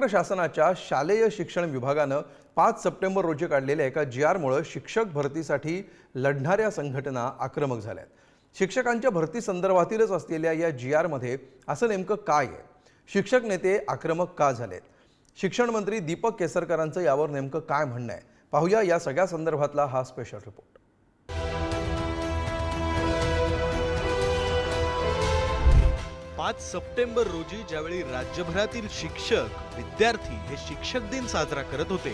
महाराष्ट्र शासनाच्या शालेय शिक्षण विभागानं पाच सप्टेंबर रोजी काढलेल्या एका जी आरमुळं शिक्षक भरतीसाठी लढणाऱ्या संघटना आक्रमक झाल्या शिक्षकांच्या भरती संदर्भातीलच असलेल्या या जी आरमध्ये असं नेमकं काय आहे? शिक्षक नेते आक्रमक का झालेत? शिक्षण मंत्री दीपक केसरकरांचं यावर नेमकं काय म्हणणं आहे? पाहूया या सगळ्या संदर्भातला हा स्पेशल रिपोर्ट पाच सप्टेंबर रोजी ज्यावेळी राज्यभरातील शिक्षक विद्यार्थी हे शिक्षक दिन साजरा करत होते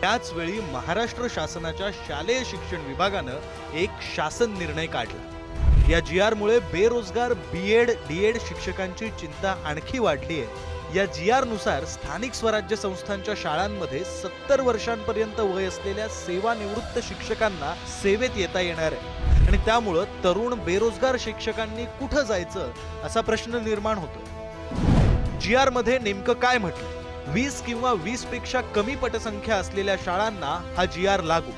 त्याचवेळी महाराष्ट्र शासनाच्या शालेय शिक्षण विभागानं एक शासन निर्णय काढला. या जी आरमुळे बेरोजगार बी एड डी एड शिक्षकांची चिंता आणखी वाढली आहे या जी आरनुसार स्थानिक स्वराज्य संस्थांच्या शाळांमध्ये सत्तर वर्षांपर्यंत वय असलेल्या सेवानिवृत्त शिक्षकांना सेवेत येता येणार आहे. आणि त्यामुळं तरुण बेरोजगार शिक्षकांनी कुठं जायचं असा प्रश्न निर्माण होतो जी आरमध्ये नेमकं काय म्हटलं? वीस किंवा वीसपेक्षा कमी पटसंख्या असलेल्या शाळांना हा जी आर लागू.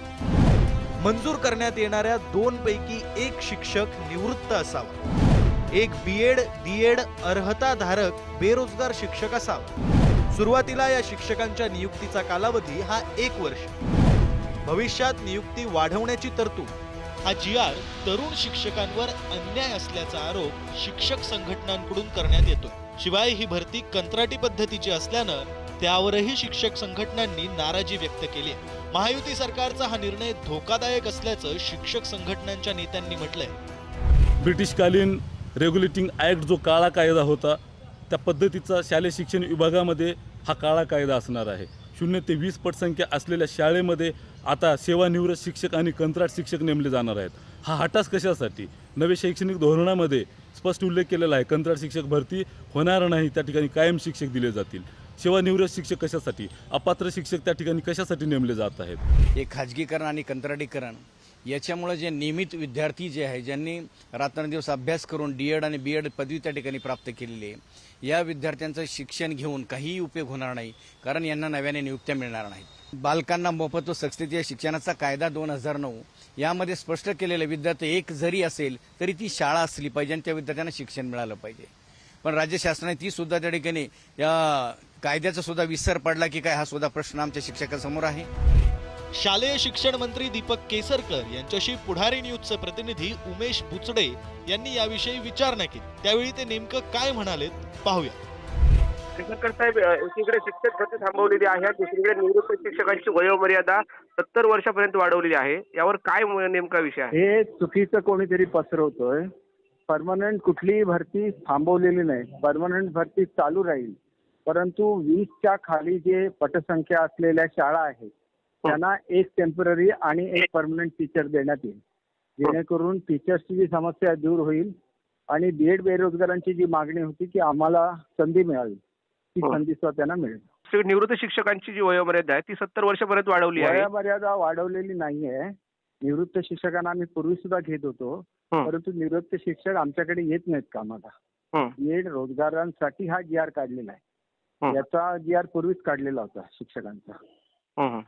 मंजूर करण्यात येणाऱ्या दोन पैकी एक शिक्षक निवृत्त असावा. एक बी एड डी एड अर्हताधारक बेरोजगार शिक्षक असावा. सुरुवातीला या शिक्षकांच्या नियुक्तीचा कालावधी हा एक वर्ष. भविष्यात नियुक्ती वाढवण्याची तरतूद. हा जी आर तरुण शिक्षकांवर अन्याय असल्याचा आरोप शिक्षक संघटनांकडून करण्यात येतो. शिवाय ही भरती कंत्राटी पद्धतीची असल्यानं त्यावरही शिक्षक संघटनांनी नाराजी व्यक्त केली आहे. महायुती सरकारचा हा निर्णय धोकादायक असल्याचं शिक्षक संघटनांच्या नेत्यांनी म्हटलंय. ब्रिटिशकालीन रेग्युलेटिंग ॲक्ट जो काळा कायदा होता त्या पद्धतीचा शालेय शिक्षण विभागामध्ये हा काळा कायदा असणार आहे. शून्य ते वीस पटसंख्या असलेल्या शाळेमध्ये आता सेवानिवृत्त शिक्षक आणि कंत्राट शिक्षक नेमले जाणार आहेत. हा हटास कशासाठी? नवे शैक्षणिक धोरणामध्ये स्पष्ट उल्लेख केलेला आहे. कंत्राट शिक्षक भरती होणार नाही त्या ठिकाणी कायम शिक्षक दिले जातील. सेवानिवृत्त शिक्षक कशासाठी? अपात्र शिक्षक त्या ठिकाणी कशासाठी नेमले जात आहेत? हे खाजगीकरण आणि कंत्राटीकरण याच्यामुळं जे नियमित विद्यार्थी जे आहे ज्यांनी रात्रंदिवस अभ्यास करून डी एड आणि बी एड पदवी त्या ठिकाणी प्राप्त केलेली आहे या विद्यार्थ्यांचं शिक्षण घेऊन काहीही उपयोग होणार नाही कारण यांना नव्याने नियुक्त्या मिळणार नाहीत. बालकांना मोफत व सक्तीच्या शिक्षणाचा कायदा दोन हजार नऊ यामध्ये स्पष्ट केलेलं विद्यार्थी एक जरी असेल तरी ती शाळा असली पाहिजे आणि त्या विद्यार्थ्यांना शिक्षण मिळालं पाहिजे. पण राज्य शासनाने ती सुद्धा त्या ठिकाणी या कायद्याचा सुद्धा विसर पडला की काय हा सुद्धा प्रश्न आमच्या शिक्षकांसमोर आहे. शालेय शिक्षण मंत्री दीपक केसरकर यांच्याशी पुढारी न्यूजचे प्रतिनिधी उमेश बुचडे यांनी याविषयी विचारणा केली. त्यावेळी ते नेमकं काय म्हणालेत पाहूया. केसरकर साहेब एकीकडे शिक्षक भरती थांबवलेली आहे आणि दुसरीकडे निवृत्त शिक्षकांची वयोमर्यादा सत्तर वर्षापर्यंत वाढवलेली आहे. यावर काय नेमका विषय आहे? हे चुकीचं कोणीतरी पसरवतोय. परमनंट कुठलीही भरती थांबवलेली नाही. परमनंट भरती चालू राहील. परंतु वीसच्या खाली जे पटसंख्या असलेल्या शाळा आहेत त्यांना एक टेंपररी आणि एक परमनंट टीचर देण्यात येईल. जेणेकरून टीचर्सची जी समस्या दूर होईल आणि बीएड बेरोजगारांची जी मागणी होती की आम्हाला संधी मिळावी. ती हो. संधी सुद्धा त्यांना मिळेल. निवृत्त शिक्षकांची जी वयोमर्यादा आहे ती सत्तर वर्षापर्यंत वाढवली आहे. वयोमर्यादा वाढवलेली नाहीये. निवृत्त शिक्षकांना आम्ही पूर्वी सुद्धा घेत होतो. हं. परंतु निवृत्त शिक्षक आमच्याकडे येत नाहीत कामाला. हं. बीएड रोजगारांसाठी हा जी आर काढलेला हं. आहे याचा जी आर पूर्वीच काढलेला होता शिक्षकांचा. हं, हं.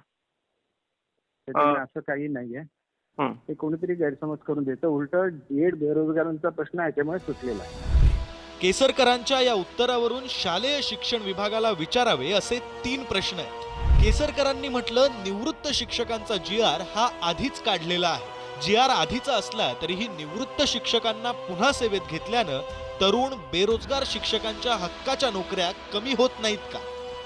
त्याच्यामुळे. असं काही नाहीये. हं. ते कोणीतरी गैरसमज करून देतं. उलट बीएड बेरोजगारांचा प्रश्न याच्यामुळे सुटलेला आहे. केसरकरांच्या या उत्तरावरून शालेय शिक्षण विभागाला विचारावे असे तीन प्रश्न आहेत. केसरकरांनी म्हटलं निवृत्त शिक्षकांचा जी आर हा आधीच काढलेला आहे. जी आर आधीचा असला तरीही निवृत्त शिक्षकांना पुन्हा सेवेत घेतल्यानं तरुण बेरोजगार शिक्षकांच्या हक्काच्या नोकऱ्या कमी होत नाहीत का?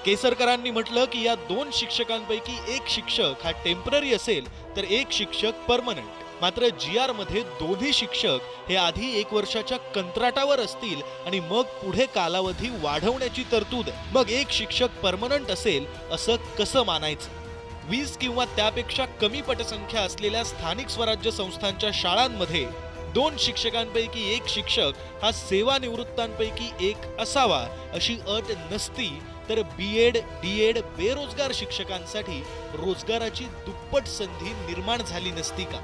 केसरकरांनी म्हटलं की या दोन शिक्षकांपैकी एक शिक्षक हा टेंपररी असेल तर एक शिक्षक परमनंट. मात्र जी आरमध्ये दोन्ही शिक्षक हे आधी एक वर्षाच्या कंत्राटावर असतील आणि मग पुढे कालावधी वाढवण्याची तरतूद. आहे मग एक शिक्षक परमनंट असेल असं कसं मानायचं? वीस किंवा त्यापेक्षा कमी पटसंख्या असलेल्या स्थानिक स्वराज्य संस्थांच्या शाळांमध्ये दोन शिक्षकांपैकी एक शिक्षक हा सेवानिवृत्तांपैकी एक असावा अशी अट नसती तर बी एड डी एड बेरोजगार शिक्षकांसाठी रोजगाराची दुप्पट संधी निर्माण झाली नसती का?